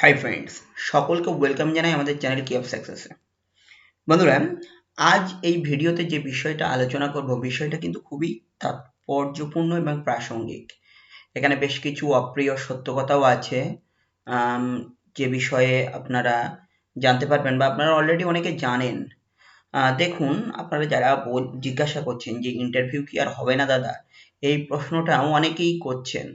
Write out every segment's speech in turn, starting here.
Hi friends সকলকে welcome জানাই আমাদের চ্যানেল কি অফ সাকসেসে বন্ধুরা, আজ এই ভিডিওতে যে বিষয়টা আলোচনা করব, বিষয়টা কিন্তু খুবই তাৎপর্যপূর্ণ এবং প্রাসঙ্গিক। এখানে বেশ কিছু অপ্রিয় সত্য কথাও আছে। যে বিষয়ে আপনারা জানতে পারবেন বা আপনারা অলরেডি অনেকে জানেন। দেখুন, আপনারা যারা জিজ্ঞাসা করছেন যে ইন্টারভিউ কি আর হবে না দাদা? এই প্রশ্নটা অনেকেই করছেন।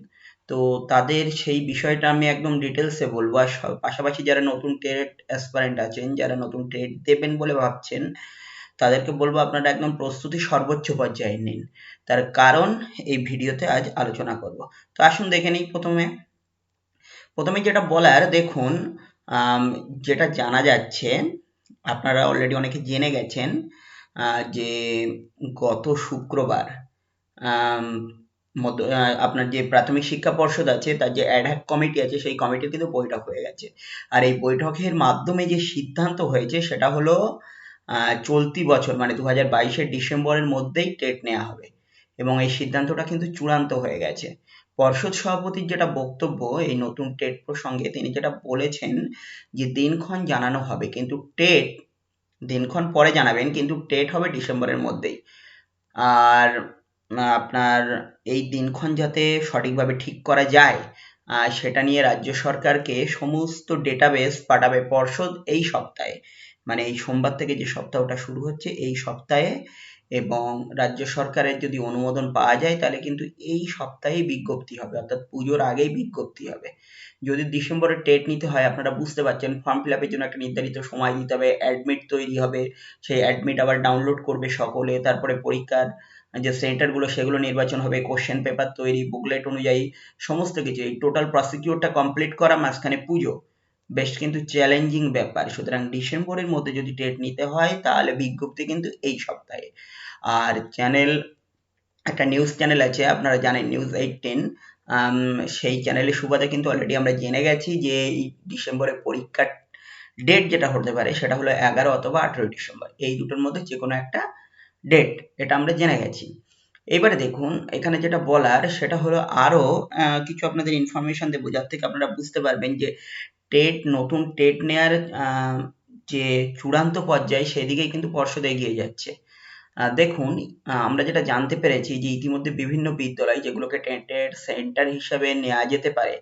তো তাদের সেই বিষয়টা আমি একদম ডিটেলসে বলব। আর পাশাপাশি যারা নতুন ট্রেড অ্যাসপারেন্ট আছেন, যারা নতুন ট্রেড দেবেন বলে ভাবছেন, তাদেরকে বলব আপনারা একদম প্রস্তুতি সর্বোচ্চ পর্যায়ে নিন। তার কারণ এই ভিডিওতে আজ আলোচনা করব। তো আসুন দেখে নিই প্রথমে। প্রথমে যেটা বলার, দেখুন যেটা জানা যাচ্ছে, আপনারা অলরেডি অনেকে জেনে গেছেন যে গত শুক্রবার মধ্য আপনার যে প্রাথমিক শিক্ষা পর্ষদ আছে, তার যে অ্যাডহ্যাক কমিটি আছে, সেই কমিটির কিন্তু বৈঠক হয়ে গেছে। আর এই বৈঠকের মাধ্যমে যে সিদ্ধান্ত হয়েছে, সেটা হলো চলতি বছর মানে দু হাজার বাইশের ডিসেম্বরের মধ্যেই টেট নেওয়া হবে। এবং এই সিদ্ধান্তটা কিন্তু চূড়ান্ত হয়ে গেছে। পর্ষদ সভাপতির যেটা বক্তব্য, এই নতুন টেট প্রসঙ্গে তিনি যেটা বলেছেন যে দিনক্ষণ জানানো হবে, কিন্তু টেট দিনক্ষণ পরে জানাবেন, কিন্তু টেট হবে ডিসেম্বরের মধ্যেই। আর আপনার এই দিনক্ষণ যাতে সঠিকভাবে ঠিক করা যায় সেটা নিয়ে রাজ্য সরকারকে সমস্ত ডেটাবেস পাঠাবে পর্ষদ এই সপ্তাহে। মানে এই সোমবার থেকে যে সপ্তাহটা শুরু হচ্ছে এই সপ্তাহে এবং রাজ্য সরকারের যদি অনুমোদন পাওয়া যায় তাহলে কিন্তু এই সপ্তাহেই বিজ্ঞপ্তি হবে, অর্থাৎ পুজোর আগেই বিজ্ঞপ্তি হবে। যদি ডিসেম্বরে টেট নিতে হয়, আপনারা বুঝতে পারছেন ফর্ম ফিল আপের জন্য একটা নির্ধারিত সময় দিতে হবে অ্যাডমিট তৈরি হবে, সেই অ্যাডমিট আবার ডাউনলোড করবে সকলে, তারপরে পরীক্ষার যে সেন্টারগুলো সেগুলো নির্বাচন হবে কোশ্চেন পেপার তৈরি বুকলেট অনুযায়ী, সমস্ত কিছু। এই টোটাল প্রসিকিউরটা কমপ্লিট করা, মাঝখানে পুজো। বেশ কিন্তু চ্যালেঞ্জিং ব্যাপার। সুতরাং ডিসেম্বরের মধ্যে যদি টেট নিতে হয়, তাহলে বিজ্ঞপ্তি কিন্তু এই সপ্তাহে। আর চ্যানেল একটা নিউজ চ্যানেল আছে, আপনারা জানেন নিউজ এইট টেন সেই চ্যানেলের সুবাদে কিন্তু অলরেডি আমরা জেনে গেছি যে, এই ডিসেম্বরে পরীক্ষার ডেট যেটা হতে পারে, সেটা হলো এগারো অথবা আঠেরোই ডিসেম্বর। এই দুটোর মধ্যে যে কোনো একটা ডেট এটা আমরা জেনে গেছি। এবারে দেখুন, এখানে যেটা বলার, সেটা হলো আরও কিছু আপনাদের ইনফরমেশন দেবো, যার থেকে আপনারা বুঝতে পারবেন যে টেট নতুন টেট নেয়ার যে চূড়ান্ত পর্যায়ে, সেদিকেই কিন্তু পর্ষদ এগিয়ে যাচ্ছে। দেখুন আমরা যেটা জানতে পেরেছি যে ইতিমধ্যে বিভিন্ন বিদ্যালয় যেগুলোকে টেন্টের সেন্টার হিসাবে নেওয়া যেতে পারে,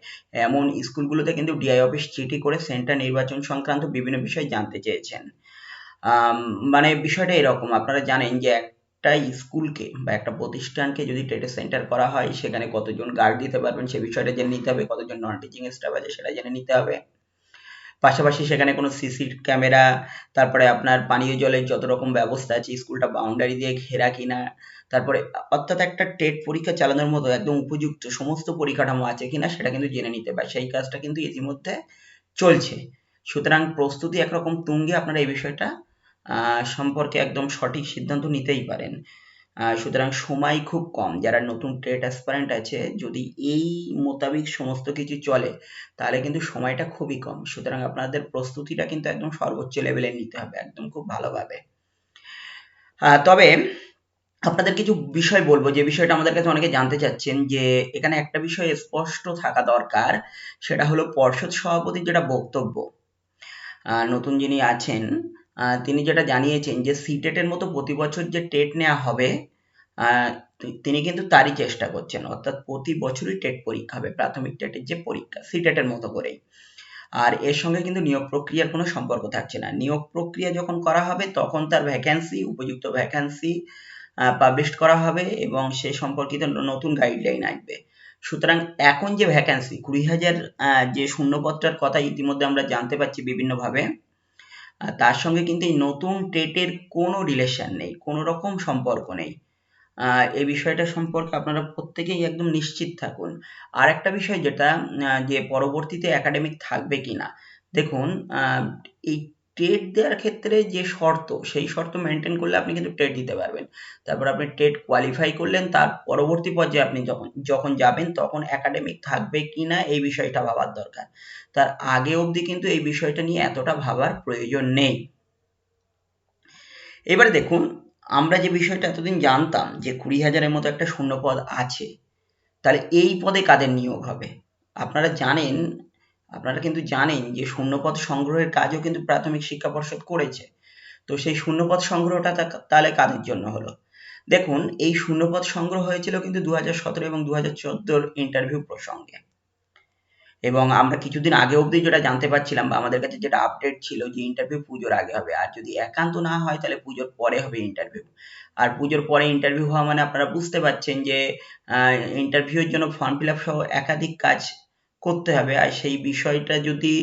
এমন স্কুলগুলোতে কিন্তু ডিআই অফিস চিঠি করে সেন্টার নির্বাচন সংক্রান্ত বিভিন্ন বিষয় জানতে চেয়েছেন। মানে বিষয়টা এরকম, আপনারা জানেন যে একটা স্কুলকে বা একটা প্রতিষ্ঠানকে যদি টেটে সেন্টার করা হয়, সেখানে কতজন গার্ড দিতে পারবেন, সে বিষয়টা জেনে নিতে হবে, কতজন নন টিচিং স্টাফ আছে সেটা জেনে নিতে হবে। পাশাপাশি সেখানে কোনো সিসি ক্যামেরা তারপরে আপনার পানীয় জলের যত রকম ব্যবস্থা আছে, স্কুলটা বাউন্ডারি দিয়ে ঘেরা কিনা, তারপরে অর্থাৎ একটা টেট পরীক্ষা চালানোর মতো একদম উপযুক্ত সমস্ত পরিকাঠামো আছে কিনা, সেটা কিন্তু জেনে নিতে পারে সেই কাজটা কিন্তু ইতিমধ্যে চলছে। সুতরাং প্রস্তুতি একরকম তুঙ্গে আপনারা এই বিষয়টা সম্পর্কে একদম সঠিক সিদ্ধান্ত নিতেই পারেন। সুতরাং সময় খুব কম। যারা নতুন ট্রেড অ্যাসপারেন্ট আছে, যদি এই মোতাবিক সমস্ত কিছু চলে, তাহলে কিন্তু সময়টা খুবই কম। সুতরাং আপনাদের প্রস্তুতিটা কিন্তু একদম সর্বোচ্চ লেভেলে নিতে হবে, একদম খুব ভালোভাবে। তবে আপনাদের কিছু বিষয় বলব। যে বিষয়টা আমাদের কাছে অনেকে জানতে চাচ্ছেন যে, এখানে একটা বিষয় স্পষ্ট থাকা দরকার, সেটা হলো পর্ষদ সভাপতির যেটা বক্তব্য। নতুন যিনি আছেন তিনি যেটা জানিয়েছেন যে সিটেটের মতো প্রতি বছর যে টেট নেওয়া হবে তিনি কিন্তু তারই চেষ্টা করছেন। অর্থাৎ প্রতি বছরই টেট পরীক্ষা হবে, প্রাথমিক টেটের যে পরীক্ষা সিটেটের মতো করেই। আর এর সঙ্গে কিন্তু নিয়োগ প্রক্রিয়ার কোনো সম্পর্ক থাকছে না। নিয়োগ প্রক্রিয়া যখন করা হবে, তখন তার ভ্যাকেন্সি উপযুক্ত ভ্যাকেন্সি পাবলিশ করা হবে এবং সে সম্পর্কিত নতুন গাইডলাইন আসবে। সুতরাং এখন যে ভ্যাকেন্সি কুড়ি হাজার যে শূন্যপত্রের কথা ইতিমধ্যে আমরা জানতে পারছি বিভিন্নভাবে তার সঙ্গে কিন্তু এই নতুন টেটের কোনো রিলেশন নেই, কোনো রকম সম্পর্ক নেই। এই বিষয়টা সম্পর্কে আপনারা প্রত্যেকেই একদম নিশ্চিত থাকুন। আর একটা বিষয় যেটা যে পরবর্তীতে একাডেমিক থাকবে কিনা, দেখুন এই টেট দেওয়ার ক্ষেত্রে যে শর্ত, সেই শর্ত মেনটেন করলে আপনি কিন্তু ট্রেড দিতে পারবেন। তারপর আপনি ট্রেড কোয়ালিফাই করলেন, তার পরবর্তী পর্যায়ে আপনি যখন যখন যাবেন তখন একাডেমিক থাকবে কি না, এই বিষয়টা ভাবার দরকার। তার আগে অবধি কিন্তু এই বিষয়টা নিয়ে এতটা ভাবার প্রয়োজন নেই। এবারে দেখুন, আমরা যে বিষয়টা এতদিন জানতাম যে কুড়ি হাজারের মতো একটা শূন্য পদ আছে, তাহলে এই পদে কাদের নিয়োগ হবে? আপনারা জানেন আপনারা কিন্তু জানেন যে শূন্যপদ সংগ্রহের কাজও কিন্তু প্রাথমিক শিক্ষা পর্ষদ করেছে। তো সেই শূন্যপদ সংগ্রহটা তাহলে কাদের জন্য হলো? দেখুন, এই শূন্যপদ সংগ্রহ হয়েছিল কিন্তু দু এবং দু হাজার ইন্টারভিউ প্রসঙ্গে। এবং আমরা কিছুদিন আগে অবধি যেটা জানতে পারছিলাম বা আমাদের কাছে যেটা আপডেট ছিল যে ইন্টারভিউ পুজোর আগে হবে। আর যদি একান্ত না হয়, তাহলে পুজোর পরে হবে ইন্টারভিউ আর পুজোর পরে ইন্টারভিউ হওয়া মানে আপনারা বুঝতে পারছেন যে ইন্টারভিউর জন্য ফর্ম ফিল আপ সহ একাধিক কাজ করতে হবে। আর সেই বিষয়টা যদি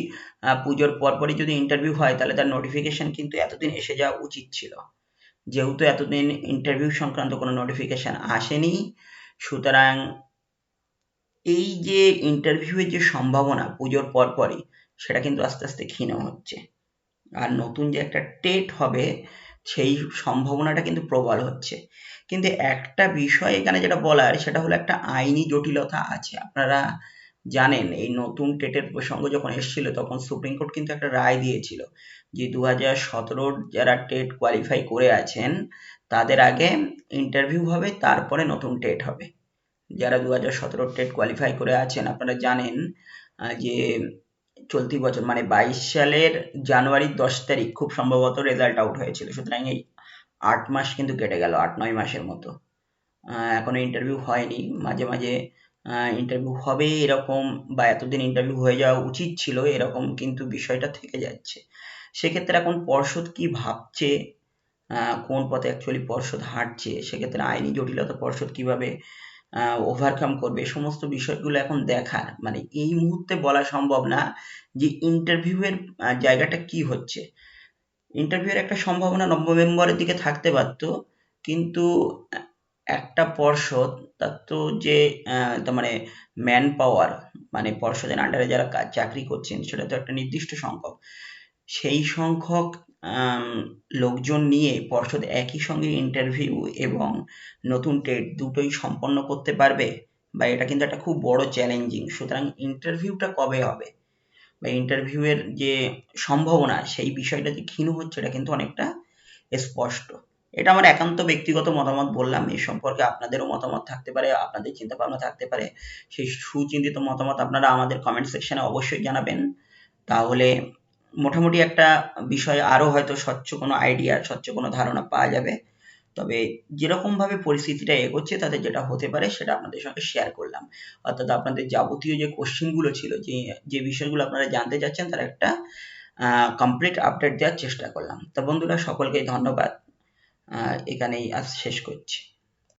পুজোর পরপরই যদি ইন্টারভিউ হয়, তাহলে তার নোটিফিকেশন কিন্তু এতদিন এসে যাওয়া উচিত ছিল। যেহেতু এতদিন ইন্টারভিউ সংক্রান্ত কোনো নোটিফিকেশন আসেনি, সুতরাং এই যে ইন্টারভিউয়ের যে সম্ভাবনা পুজোর পরপরই, সেটা কিন্তু আস্তে আস্তে ক্ষীণ হচ্ছে। আর নতুন যে একটা টেট হবে, সেই সম্ভাবনাটা কিন্তু প্রবল হচ্ছে। কিন্তু একটা বিষয় এখানে যেটা বলার, সেটা হলো একটা আইনি জটিলতা আছে। আপনারা জানেন, এই নতুন টেটের প্রসঙ্গ যখন এসেছিল তখন সুপ্রিম কোর্ট কিন্তু একটা রায় দিয়েছিল যে দু হাজার সতেরোর যারা টেট কোয়ালিফাই করে আছেন, তাদের আগে ইন্টারভিউ হবে, তারপরে নতুন টেট হবে। যারা দু হাজার সতেরো টেট কোয়ালিফাই করে আছেন, আপনারা জানেন যে চলতি বছর মানে বাইশ সালের জানুয়ারির দশ তারিখ খুব সম্ভবত রেজাল্ট আউট হয়েছিল। সুতরাং এই আট মাস কিন্তু কেটে গেল, আট নয় মাসের মতো। এখনও ইন্টারভিউ হয়নি। মাঝে মাঝে ইন্টারভিউ হবে এরকম বা এতদিন ইন্টারভিউ হয়ে যাওয়া উচিত ছিল, এরকম কিন্তু বিষয়টা থেকে যাচ্ছে। সেক্ষেত্রে এখন পর্ষদ কি ভাবছে? কোন পথে অ্যাকচুয়ালি পর্ষদ হাঁটছে? সেক্ষেত্রে আইনি জটিলতা পর্ষদ কীভাবে ওভারকাম করবে? সমস্ত বিষয়গুলো এখন দেখার। মানে এই মুহূর্তে বলা সম্ভব না যে ইন্টারভিউয়ের জায়গাটা কি হচ্ছে। ইন্টারভিউয়ের একটা সম্ভাবনা নভেম্বরের দিকে থাকতে পারতো, কিন্তু একটা পর্ষদ তো যে মানে ম্যান পাওয়ার মানে পর্ষদের আন্ডারে যারা চাকরি করছেন, সেটা তো একটা নির্দিষ্ট সংখ্যক। সেই সংখ্যক লোকজন নিয়ে পর্ষদ একই সঙ্গে ইন্টারভিউ এবং নতুন টেট দুটোই সম্পন্ন করতে পারবে, বা এটা কিন্তু একটা খুব বড় চ্যালেঞ্জিং সুতরাং ইন্টারভিউটা কবে হবে? বা ইন্টারভিউয়ের যে সম্ভাবনা, সেই বিষয়টা যে ক্ষীণ হচ্ছে, এটা কিন্তু অনেকটা স্পষ্ট। এটা আমার একান্ত ব্যক্তিগত মতামত বললাম। এই সম্পর্কে আপনাদেরও মতামত থাকতে পারে, আপনাদের চিন্তা ভাবনা থাকতে পারে। সেই সুচিন্তিত মতামত আপনারা আমাদের কমেন্ট সেকশনে অবশ্যই জানাবেন। তাহলে মোটামুটি একটা বিষয় আরও হয়তো স্বচ্ছ কোনো আইডিয়া স্বচ্ছ কোনো ধারণা পাওয়া যাবে। তবে যেরকমভাবে পরিস্থিতিটা এগোচ্ছে, তাতে যেটা হতে পারে সেটা আপনাদের সঙ্গে শেয়ার করলাম। অর্থাৎ আপনাদের যাবতীয় যে কোশ্চেনগুলো ছিল, যে যে বিষয়গুলো আপনারা জানতে চাচ্ছেন, তার একটা কমপ্লিট আপডেট দেওয়ার চেষ্টা করলাম। তা বন্ধুরা, সকলকে ধন্যবাদ। এখানেই আজ শেষ করছি।